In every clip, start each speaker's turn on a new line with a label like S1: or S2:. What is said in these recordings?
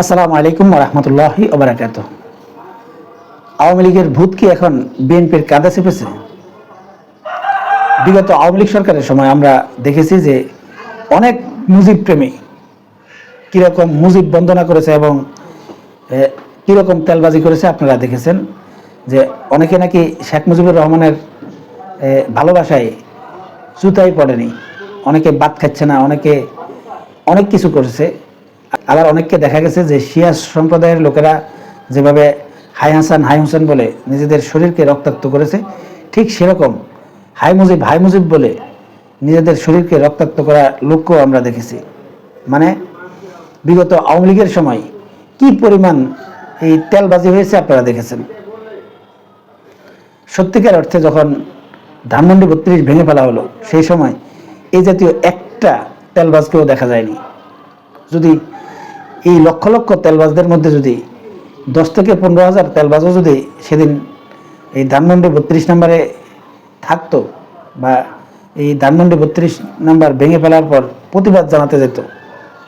S1: আসসালামু আলাইকুম রহমতুল্লাহি ওবরাকাত আওয়ামী লীগের ভূত কি এখন বিএনপির কাঁধে চেপেছে? বিগত আওয়ামী লীগ সরকারের সময় আমরা দেখেছি যে অনেক মুজিব প্রেমী কীরকম মুজিব বন্দনা করেছে এবং কীরকম তেলবাজি করেছে আপনারা দেখেছেন যে অনেকে নাকি শেখ মুজিবুর রহমানের ভালোবাসায় জুতাই পড়েনি অনেকে বাদ খাচ্ছে না, অনেকে অনেক কিছু করেছে। আবার অনেককে দেখা গেছে যে শিয়া সম্প্রদায়ের লোকেরা যেভাবে হাই হাসান, হাই হোসেন বলে নিজেদের শরীরকে রক্তাক্ত করেছে, ঠিক সেরকম হাই মুজিব হাই মুজিব বলে নিজেদের শরীরকে রক্তাক্ত করা লোককেও আমরা দেখেছি। মানে বিগত আওয়ামী লীগের সময় কি পরিমাণ এই তেলবাজি হয়েছে আপনারা দেখেছেন? সত্যিকার অর্থে যখন ধানমন্ডি বত্রিশ ভেঙে ফেলা হলো, সেই সময় এই জাতীয় একটা তেলবাজকেও দেখা যায়নি। যদি এই লক্ষ লক্ষ তেলবাজদের মধ্যে যদি দশ থেকে পনেরো হাজার তেলবাজও যদি সেদিন এই ধানমন্ডি বত্রিশ নম্বরে থাকতো বা এই ধানমন্ডি বত্রিশ নাম্বার ভেঙে ফেলার পর প্রতিবাদ জানাতে যেত,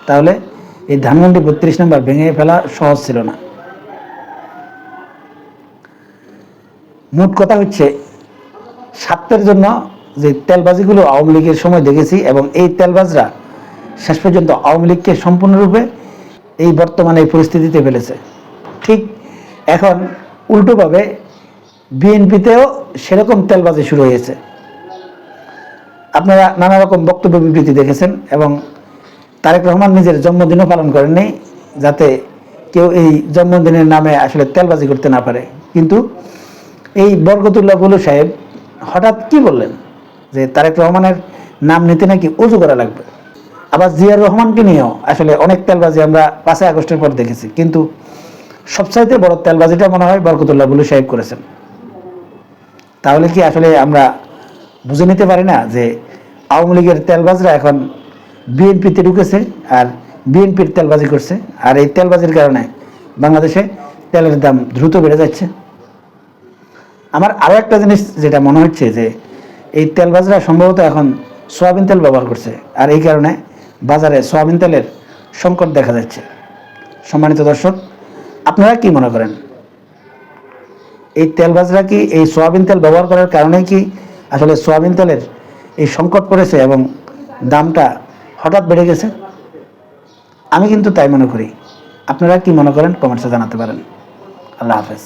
S1: তাহলে এই ধানমন্ডি বত্রিশ নাম্বার ভেঙে ফেলা সহজ ছিল না। মোট কথা হচ্ছে স্বার্থের জন্য যে তেলবাজিগুলো আওয়ামী লীগের সময় দেখেছি এবং এই তেলবাজরা শেষ পর্যন্ত আওয়ামী লীগকে সম্পূর্ণরূপে এই বর্তমানে এই পরিস্থিতিতে ফেলেছে। ঠিক এখন উল্টোভাবে বিএনপিতেও সেরকম তেলবাজি শুরু হয়েছে। আপনারা নানা রকম বক্তব্য বিবৃতি দেখেছেন এবং তারেক রহমান নিজের জন্মদিনও পালন করেননি যাতে কেউ এই জন্মদিনের নামে আসলে তেলবাজি করতে না পারে। কিন্তু এই বরকতুল্লাহ বুলু সাহেব হঠাৎ কি বললেন? যে তারেক রহমানের নাম নিতে নাকি উজু করা লাগবে। আবার জিয়ার রহমানকে নিয়েও আসলে অনেক তেলবাজি আমরা পাঁচই আগস্টের পর দেখেছি। কিন্তু সবচাইতে বড় তেলবাজিটা মনে হয় বরকতুল্লাহ বুলু সাহেব করেছেন। তাহলে কি আসলে আমরা বুঝে নিতে পারি না যে আওয়ামী লীগের তেলবাজরা এখন বিএনপিতে ঢুকেছে আর বিএনপির তেলবাজি করছে? আর এই তেলবাজির কারণে বাংলাদেশে তেলের দাম দ্রুত বেড়ে যাচ্ছে। আমার আরও একটা জিনিস যেটা মনে হচ্ছে যে এই তেলবাজরা সম্ভবত এখন সয়াবিন তেল ব্যবহার করছে। আর এই কারণে বাজারে সয়াবিন তেলের সংকট দেখা যাচ্ছে। সম্মানিত দর্শক, আপনারা কি মনে করেন? এই তেলবাজরা কি, এই সয়াবিন তেল ব্যবহার করার কারণে কি আসলে সোয়াবিন তেলের এই সংকট পড়েছে এবং দামটা হঠাৎ বেড়ে গেছে? আমি কিন্তু তাই মনে করি। আপনারা কি মনে করেন? কমেন্টসে জানাতে পারেন। আল্লাহ হাফেজ।